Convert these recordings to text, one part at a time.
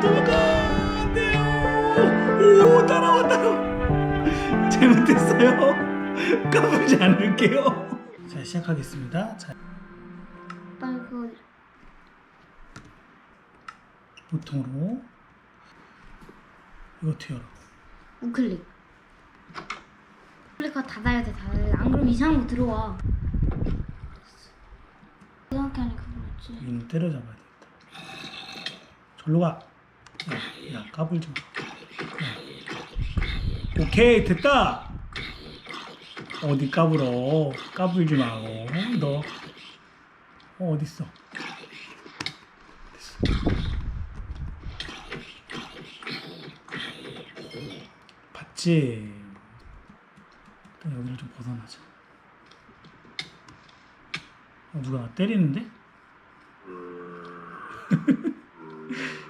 도망가 안 돼요. 오 따라와 따라와 잘못했어요? 까불지 않을게요. 자 시작하겠습니다. 자. 빨고 보통으로. 이거 어떻게 열어? 우클릭. 우클릭 닫아야 돼 닫아야 돼. 안 그러면 이상한 거 들어와. 이렇게 하니까 그렇지. 이는 때려잡아야 되겠다. 절로 가 야, 야 까불지 마 야. 오케이 됐다 어디 까불어 까불지 마고 너 어, 어딨어 됐어. 봤지 일단 여기를 좀 벗어나자 어, 누가 나 때리는데?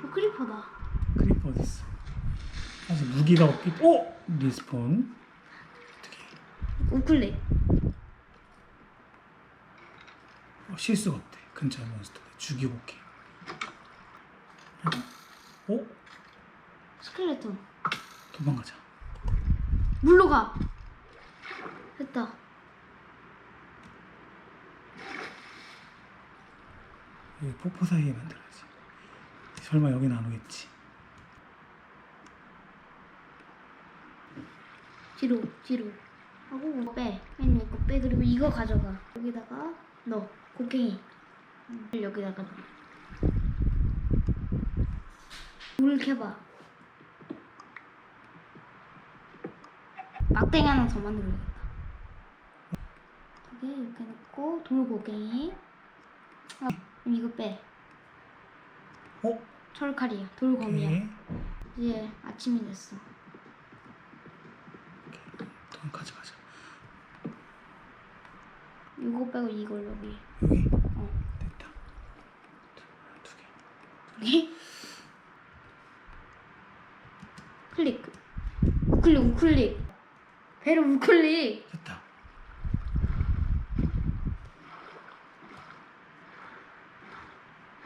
어, 크리퍼다. 크리퍼 어딨어? 사실 무기가 없기 오! 리스폰 어떻게 우클릭. 어, 실수가 없대 근처에 몬스터 죽이고 올게 어? 스켈레톤. 도망가자 물로 가. 됐다. 여기 폭포 사이에 만들어야지 설마 여긴 안 오겠지 뒤로 뒤로. 하고 빼. 맨 이거 빼 그리고 이거 가져가. 여기다가 넣어. 곡괭이. 음, 여기다가 넣어. 물 캐봐. 막대기 하나 더 만들어야겠다. 두개 이렇게 넣고 돌 곡괭이. 아, 이거 빼. 어? 철칼이야. 돌검이야. 오케이 이제 아침이 됐어. 돈 가져가자 이거 빼고 이걸 여기. 여기 어. 됐다 두개 여기. 클릭. 우클릭 우클릭. 배로 우클릭. 됐다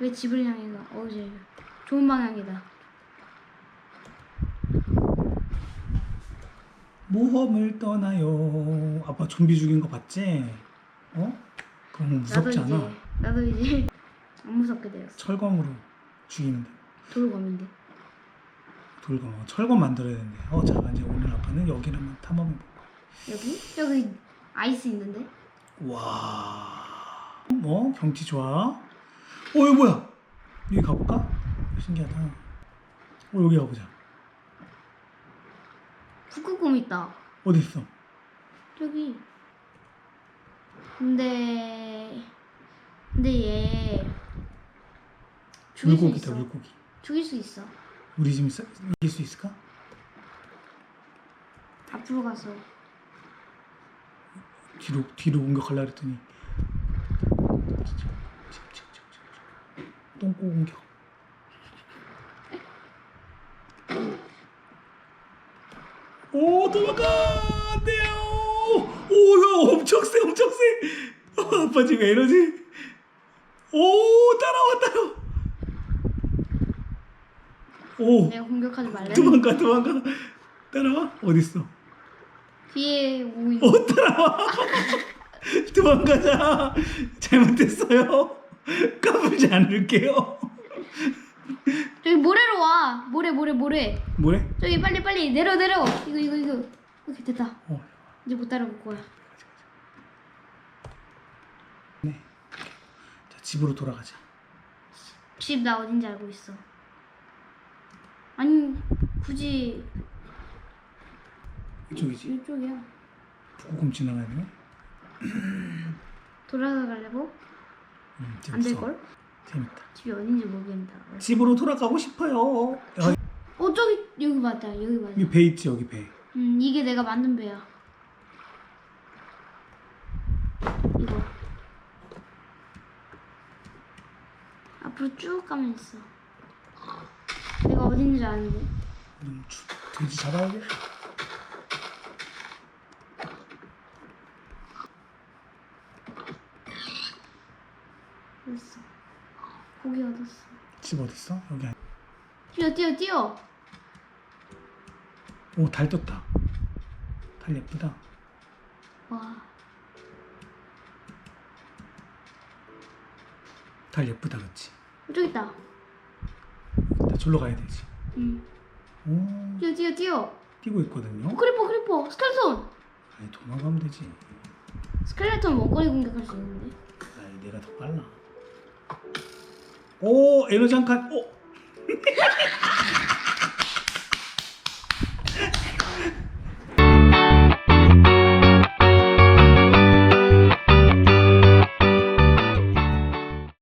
왜 집을 향해 가? 어 이제 좋은 방향이다. 모험을 떠나요 아빠 좀비 죽인 거 봤지? 어? 그럼 나도 무섭지 않아 이제 나도 이제 안 무섭게 되었어. 철검으로 죽이는데 돌검인데. 돌검 어, 철검 만들어야 되는데 어, 자 이제 오늘 아빠는 여기를 한번 탐험해 볼까 여기 여기 아이스 있는데. 와, 뭐 경치 좋아. 어, 여기 뭐야? 여기 가볼까? 신기하다. 어, 여기 가보자. 북극곰 있다. 어디 있어? 저기. 근데 근데 얘 죽일 수 물고기다, 있어. 물고기. 죽일 수 있어. 우리 지금 싸- 이길 수 있을까? 앞으로 가서 뒤로 뒤로 공격하려 했더니 똥꼬 공격. 오 도망가 안 돼요. 오야 엄청 세. 어, 아빠 지금 에너지. 오 따라왔다요. 오 내가 공격하지 말래. 도망가 도망가 따라와 어디 있어? 뒤에 오고 있는 못 따라와. 도망가자. 잘못했어요. 까불지 않을게요. 저기 모래로 와. 모래 모래 모래. 뭐래? 저기 빨리 빨리 내려 내려. 이거 이거 이거. 오케이 됐다. 어. 이제 못 따라올 거야. 네. 자, 집으로 돌아가자. 집 나 어딘지 알고 있어. 아니 굳이 이쪽이지. 이쪽이야. 북극곰 지나가야 되네. 돌아가 가려고? 음, 안될 재밌어. 걸? 재밌다. 집이 어딘지 모르겠다. 집으로 돌아가고 싶어요. 야, 어 저기 여기 맞다. 여기 맞아. 여기 배 있지 여기 배. 음 이게 내가 만든 배야. 이거. 앞으로 쭉 가면 있어. 내가 어딘지 아는데. 음, 주- 돼지 잡아야 돼. 됐어. 고기 얻었어. 집 어디 있어? 여기. 아니- 뛰어 뛰어 뛰어 오 달 떴다 달 예쁘다 와 달 예쁘다 그치 저기 있다. 나 절로 가야 되지. 응. 오. 뛰어 뛰어 뛰어. 뛰고 있거든요. 어, 크리퍼 크리퍼. 스켈레톤. 아니 도망가면 되지. 스켈레톤 원거리 공격할 수 있는데. 아이 내가 더 빨라. 오 에너지 한 칸. 오